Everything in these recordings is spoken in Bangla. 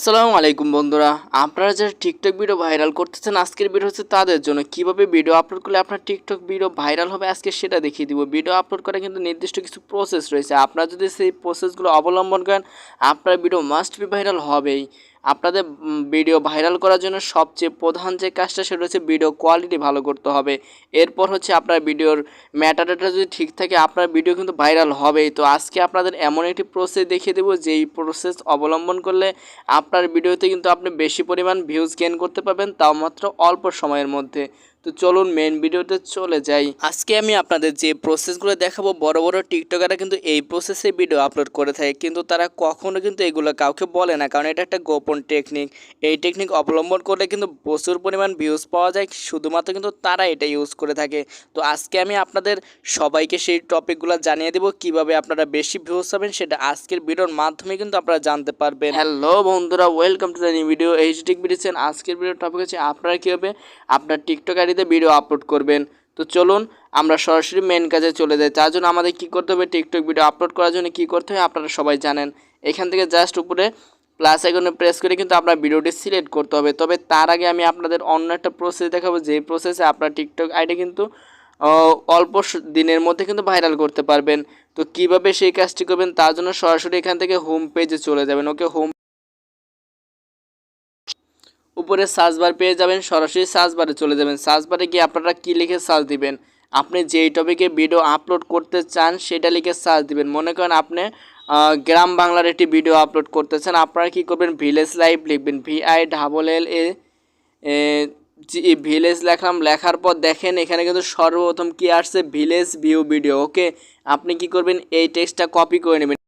আসসালামু আলাইকুম বন্ধুরা। আপনারা যারা টিকটক ভিডিও ভাইরাল করতেছেন, আজকের ভিডিও হচ্ছে তাদের জন্য। কীভাবে ভিডিও আপলোড করলে আপনার টিকটক ভিডিও ভাইরাল হবে, আজকে সেটা দেখিয়ে দিব। ভিডিও আপলোড করা কিন্তু নির্দিষ্ট কিছু প্রসেস রয়েছে। আপনারা যদি সেই প্রসেসগুলো অবলম্বন করেন, আপনার ভিডিও মাস্ট বি ভাইরাল হবেই। আপনাদের ভিডিও ভাইরাল করার জন্য সবচেয়ে প্রধান যে কাজটা সেটা হচ্ছে ভিডিও কোয়ালিটি ভালো করতে হবে। এরপর হচ্ছে আপনার ভিডিওর ম্যাটারটা যদি ঠিক থাকে, আপনার ভিডিও কিন্তু ভাইরাল হবেই। তো আজকে আপনাদের এমন একটি প্রসেস দেখিয়ে দেবো, যেই প্রসেস অবলম্বন করলে আপনার ভিডিওতে কিন্তু আপনি বেশি পরিমাণ ভিউজ গেন করতে পারবেন, তাও মাত্র অল্প সময়ের মধ্যে। তো চলুন মেন ভিডিওতে চলে যাই। আজকে আমি আপনাদের যে প্রসেসগুলো দেখাবো, বড় বড় টিকটকাররা কিন্তু এই প্রসেসে ভিডিও আপলোড করে থাকে। কিন্তু তারা কখনো কিন্তু এগুলো কাউকে বলে না, কারণ এটা একটা গোপন টেকনিক এই টেকনিক অবলম্বন করলে কিন্তু প্রচুর পরিমাণ ভিউজ পাওয়া যায়। শুধুমাত্র কিন্তু তারা এটা ইউজ করে থাকে। তো আজকে আমি আপনাদের সবাইকে সেই টপিকগুলো জানিয়ে দেবো, কীভাবে আপনারা বেশি ভিউজ পাবেন সেটা আজকের ভিডিওর মাধ্যমে কিন্তু আপনারা জানতে পারবেন। হ্যালো বন্ধুরা welcome to the new video H টিক ভিডিওছেন আজকের ভিডিওর টপিক হচ্ছে, আপনারা কীভাবে আপনার টিকটক আইডিতে ভিডিও আপলোড করবেন। তো চলুন, আমরা সরাসরি মেন কাজে চলে যাই। তার জন্য আমাদের কী করতে হবে? টিকটক ভিডিও আপলোড করার জন্য কী করতে হয়? আপনারা সবাই জানেন। এখান থেকে জাস্ট উপরে প্লাস আইকনে প্রেস করে কিন্তু আপনার ভিডিওটি সিলেক্ট করতে হবে। তবে তার আগে আমি আপনাদের অন্য একটা প্রসেস দেখাবো। যে প্রসেসে আপনার টিকটক আইডি কিন্তু অল্প দিনের মধ্যে কিন্তু ভাইরাল করতে পারবেন। তো কীভাবে সেই কাজটি করবেন? তার জন্য সরাসরি এখান থেকে হোম পেজে চলে যাবেন। ওকে হোম উপরে সার্চ বার পেয়ে যাবেন, সরাসরি সার্চ বারে চলে যাবেন। সার্চ বারে গিয়ে আপনারা কী লিখে সার্চ দিবেন? আপনি যেই টপিকে ভিডিও আপলোড করতে চান, সেটা লিখে সার্চ দিবেন। মনে করেন আপনি গ্রাম বাংলার একটি ভিডিও আপলোড করতে চান, আপনারা কী করবেন? ভিলেজ লাইভ লিখবেন। VI double L A village লেখলাম লেখার পর দেখেন, এখানে কিন্তু সর্বপ্রথম কি আসছে? ভিলেজ ভিউ ভিডিও ওকে আপনি কি করবেন? এই টেক্সটটা কপি করে নেবেন।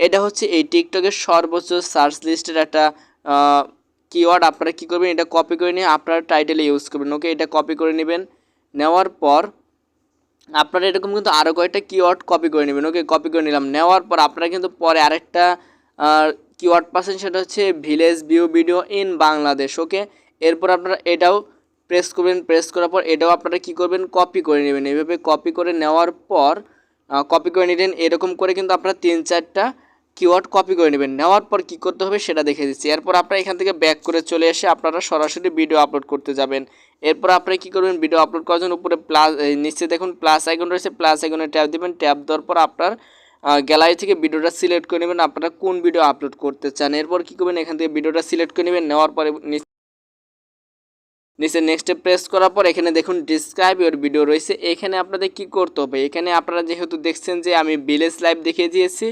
এটা হচ্ছে এই টিকটকের সর্বোচ্চ সার্চ লিস্টের একটা কিওয়ার্ড আপনারা কী করবেন? এটা কপি করে নিয়ে আপনারা টাইটেলে ইউজ করবেন। ওকে এটা কপি করে নেবেন। নেওয়ার পর আপনারা এরকম কিন্তু আরও কয়েকটা কিওয়ার্ড কপি করে নেবেন। ওকে কপি করে নিলাম। নেওয়ার পর আপনারা কিন্তু পরে আরেকটা কিওয়ার্ড পাচ্ছেন। সেটা হচ্ছে village view video in Bangladesh okay এরপর আপনারা এটাও প্রেস করবেন। প্রেস করার পর এটাও আপনারা কী করবেন? কপি করে নেবেন। এইভাবে কপি করে নেওয়ার পর কপি করে নিলেন। এরকম করে কিন্তু আপনারা তিন চারটা কিওয়ার্ড কপি করে নেবেন। নেওয়ার পর কী করতে হবে সেটা দেখে দিচ্ছি। এরপর আপনারা এখান থেকে ব্যাক করে চলে এসে আপনারা সরাসরি ভিডিও আপলোড করতে যাবেন। এরপর আপনারা কী করবেন? ভিডিও আপলোড করার জন্য উপরে প্লাস নিচে দেখুন প্লাস আইকন রয়েছে। প্লাস আইকনে ট্যাপ দিবেন। ট্যাপ দেওয়ার পর আপনার গ্যালারি থেকে ভিডিওটা সিলেক্ট করে নেবেন। আপনারা কোন ভিডিও আপলোড করতে চান? এরপর কী করবেন? এখান থেকে ভিডিওটা সিলেক্ট করে নেবেন। নেওয়ার পরে নিচে নেক্সটে প্রেস করার পর এখানে দেখুন ডিসক্রাইব ইউর ভিডিও রয়েছে। এখানে আপনাদের কি করতে হবে? এখানে আপনারা যেহেতু দেখছেন যে আমি ভিলেজ লাইভ দেখিয়ে দিয়েছি,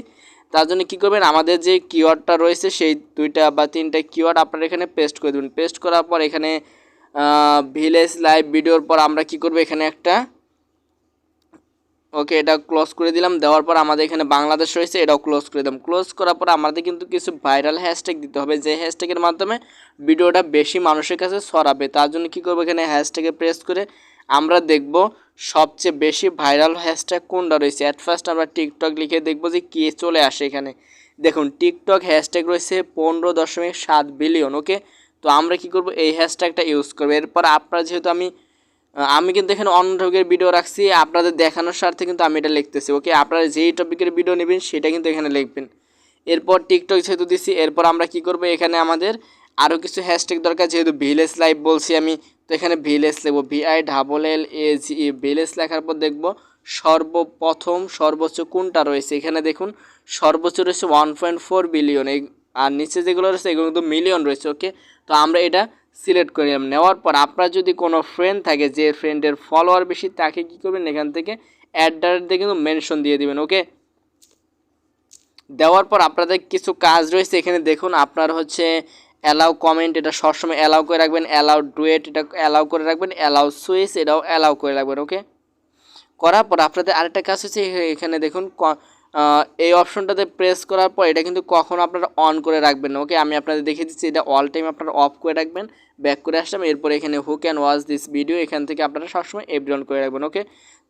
তার জন্য কী করবেন? আমাদের যে কিওয়ার্ডটা রয়েছে, সেই দুইটা বা তিনটা কিওয়ার্ড আপনারা এখানে পেস্ট করে দেবেন। পেস্ট করার পর এখানে ভিলেজ লাইভ ভিডিওর পর আমরা কি করব? এখানে একটা ওকে এটা ক্লোজ করে দিলাম। দেওয়ার পর আমাদের এখানে বাংলাদেশ রয়েছে, এটাও ক্লোজ করে দিলাম। ক্লোজ করার পর আমাদের কিন্তু কিছু ভাইরাল হ্যাশট্যাগ দিতে হবে। যে হ্যাশট্যাগের মাধ্যমে ভিডিওটা বেশি মানুষের কাছে ছড়াবে, তার জন্য কী করব এখানে হ্যাশট্যাগে প্রেস করে আমরা দেখব সবচেয়ে বেশি ভাইরাল হ্যাশট্যাগ কোনটা রয়েছে। অ্যাট ফার্স্ট আমরা টিকটক লিখে দেখব যে কে চলে আসে এখানে। দেখুন টিকটক হ্যাশট্যাগ রয়েছে পনেরো দশমিক সাত বিলিয়ন ওকে তো আমরা কি করব? এই হ্যাশট্যাগটা ইউজ করব। এরপর আপনারা যেহেতু আমি আমি কিন্তু এখানে অন্য টপিকের ভিডিও রাখছি। আপনাদের দেখানোর স্বার্থে কিন্তু আমি এটা লিখতেছি ওকে আপনারা যেই টপিকের ভিডিও নেবেন, সেটা কিন্তু এখানে লিখবেন। এরপর টিকটক যেহেতু দিছি, এরপর আমরা কি করব? এখানে আমাদের আরও কিছু হ্যাশট্যাগ দরকার, যেহেতু ভিলেজ লাইভ বলছি আমি। তো এখানে ভিলেজ লিখব VI double L A G E village লেখার পর দেখব সর্বপ্রথম সর্বোচ্চ কোনটা রয়েছে? এখানে দেখুন, সর্বোচ্চ রয়েছে ওয়ান পয়েন্ট ফোর বিলিয়ন এই আর নিচে যেগুলো রয়েছে, এগুলো কিন্তু মিলিয়ন রয়েছে ওকে তো আমরা এটা সিলেক্ট করে নিলাম। নেওয়ার পর আপনার যদি কোনো ফ্রেন্ড থাকে, যে ফ্রেন্ডের ফলোয়ার বেশি, তাকে কী করবেন? এখান থেকে অ্যাড দিয়ে কিন্তু মেনশন দিয়ে দিবেন ওকে দেওয়ার পর আপনাদের কিছু কাজ রয়েছে এখানে। দেখুন, আপনার হচ্ছে অ্যালাউ কমেন্ট এটা সবসময় অ্যালাউ করে রাখবেন। অ্যালাউ ডুয়েট এটা অ্যালাউ করে রাখবেন। অ্যালাউ সুইচ এটাও অ্যালাউ করে রাখবেন ওকে করার পর আপনাদের আরেকটা কাজ হচ্ছে এখানে দেখুন এই অপশনটাতে প্রেস করার পর এটা কিন্তু কখনো আপনারা অন করে রাখবেন ওকে আমি আপনাদের দেখিয়ে দিচ্ছি, এটা অল টাইম আপনারা অফ করে রাখবেন ব্যাক করে আসলাম, এরপর এখানে who can watch this video এখান থেকে আপনারা সবসময় এভরি অন করে রাখবেন ওকে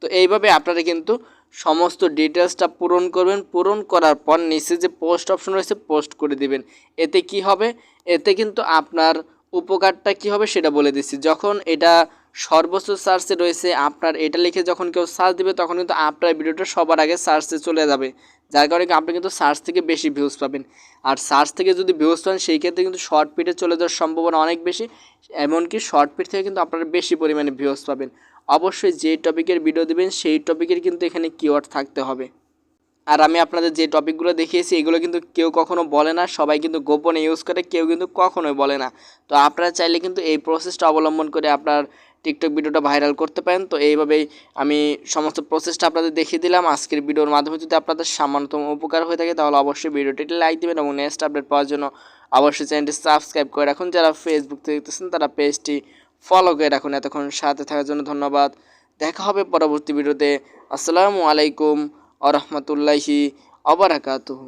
তো এইভাবে আপনারা কিন্তু সমস্ত ডিটেলসটা পূরণ করবেন, পূরণ করার পর নিচে যে পোস্ট অপশন রয়েছে পোস্ট করে দিবেন। এতে কি হবে? এতে কিন্তু আপনার উপকারটা কি হবে সেটা বলে দিচ্ছি। যখন এটা সর্বোচ্চ সার্চে রয়েছে আপনার এটা লিখে যখন কেউ সার্চ দেবে, তখন কিন্তু আপনার ভিডিওটা সবার আগে সার্চে চলে যাবে। যার কারণে আপনি কিন্তু সার্চ থেকে বেশি ভিউজ পাবেন। আর সার্চ থেকে যদি ভিউজ পান, সেই ক্ষেত্রে কিন্তু শর্ট পিটে চলে যাওয়ার সম্ভাবনা অনেক বেশি। এমনকি শর্ট পিট থেকে কিন্তু আপনারা বেশি পরিমাণে ভিউজ পাবেন। অবশ্যই যে টপিকের ভিডিও দেবেন, সেই টপিকের কিন্তু এখানে কিওয়ার্ড থাকতে হবে। আর আমি আপনাদের যে টপিকগুলো দেখিয়েছি, এগুলো কিন্তু কেউ কখনো বলে না। সবাই কিন্তু গোপনে ইউজ করে, কেউ কিন্তু কখনোই বলে না। তো আপনারা চাইলে কিন্তু এই প্রসেসটা অবলম্বন করে আপনার টিকটক ভিডিওটা ভাইরাল করতে পারেন। তো এইভাবেই আমি সমস্ত প্রসেসটা আপনাদের দেখিয়ে দিলাম। আজকের ভিডিওর মাধ্যমে যদি আপনাদের সামান্যতম উপকার হয়ে থাকে, তাহলে অবশ্যই ভিডিওটি লাইক দেবেন এবং নেক্সট আপডেট পাওয়ার জন্য অবশ্যই চ্যানেলটি সাবস্ক্রাইব করে রাখুন। যারা ফেসবুক দেখতেছেন, তারা পেজটি ফলো করে রাখুন। এতক্ষণ সাথে থাকার জন্য ধন্যবাদ। দেখা হবে পরবর্তী ভিডিওতে। আসসালামু আলাইকুম আ রহমতুল্লাহি অবরাকাতুহু